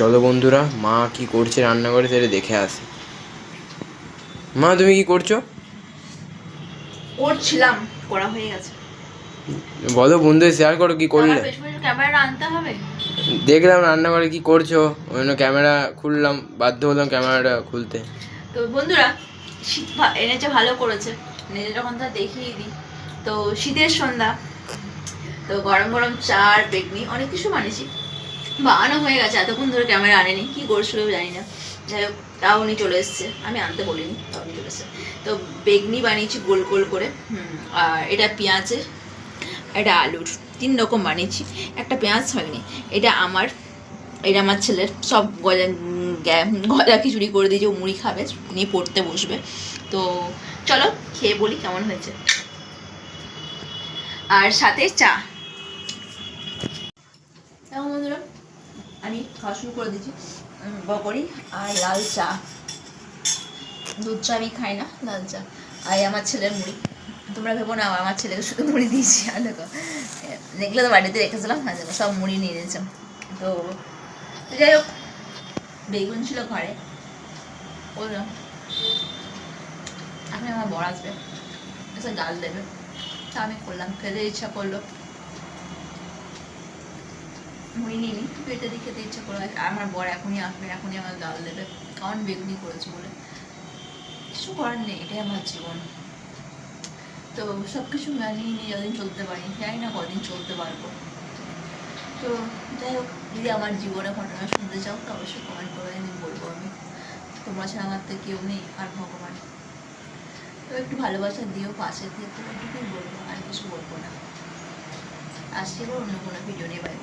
চলো বন্ধুরা মা কি করছে রান্নাঘরে সেটা দেখে আসি। মা তুমি কি করছ? করছিলাম করা হয়ে গেছে। বলো বন্ধুদের শেয়ার করো কি করলে। ক্যামেরা আনতে হবে। দেখলাম রান্নাঘরে কি করছ ওই জন্য ক্যামেরা খুললাম বাধ্য হলাম ক্যামেরাটা খুলতে। তো বন্ধুরা শীত এনেছে ভালো করেছে। নিজে যখন তা দেখিয়ে দিই। তো শীতের সন্ধ্যা তো গরম গরম চা আর বেগনি অনেক কিছু বানিয়েছি। বানানো হয়ে গেছে, এতক্ষণ ধরে ক্যামেরা আনেনি, কি করছিল জানি না যাই হোক, তাও উনি চলে এসছে, আমি আনতে বলিনি, তাও উনি চলে এসছে। তো বেগনি বানিয়েছি গোল গোল করে আর এটা পেঁয়াজের এটা আলুর, তিন রকম বানিয়েছি, একটা পেঁয়াজ হয়নি, এটা আমার এটা আমার ছেলের, সব গজা গজা খিচুড়ি করে দিয়েছে ও মুড়ি খাবে নিয়ে পড়তে বসবে। তো চলো, খেয়ে বলি কেমন হয়েছে। আর সাথে চা এখন বন্ধুরা আমি খাওয়া শুরু করে দিচ্ছি বকরি আর লাল চা। দুধ চা আমি খাই না, লাল চা। আর আমার ছেলের মুড়ি। তোমরা ভেবো না, আমার ছেলেকে শুধু মুড়ি দিয়েছি। আর দেখো দেখলে তো বাড়িতে রেখেছিলাম না দেখো, সব মুড়ি নিয়ে নিয়েছিলাম তো যাই হোক, বেগুন ছিল ঘরে। বললাম এখন আমার বর আসবে। এসে ডাল দেবে। তা আমি করলাম, খেতে ইচ্ছা করল। মুড়ি নিয়ে নিই, পেটে দিয়ে খেতে ইচ্ছা আর আমার বর এখনই আসবে, এখনই আমার ডাল দেবে, কারণ বেগুনি করেছে বলে। কিছু করার নেই, এটাই আমার জীবন। তো সব কিছু মানিয়ে নিয়ে যতদিন চলতে পারি, জানি না কদিন চলতে পারব। তো যাই হোক, যদি আমার জীবনে ঘটনা শুনতে চাও, তো অবশ্যই কমেন্ট করে আমি বলব আমি। তোমরা ছাড়া আমার তো কেউ নেই, আর ভগবান। তো একটু ভালোবাসা দিও, পাশে থেকে এটুকুই বলব, আর কিছু বলব না। আসছি এবার অন্য কোনো ভিডিও নিয়ে বাই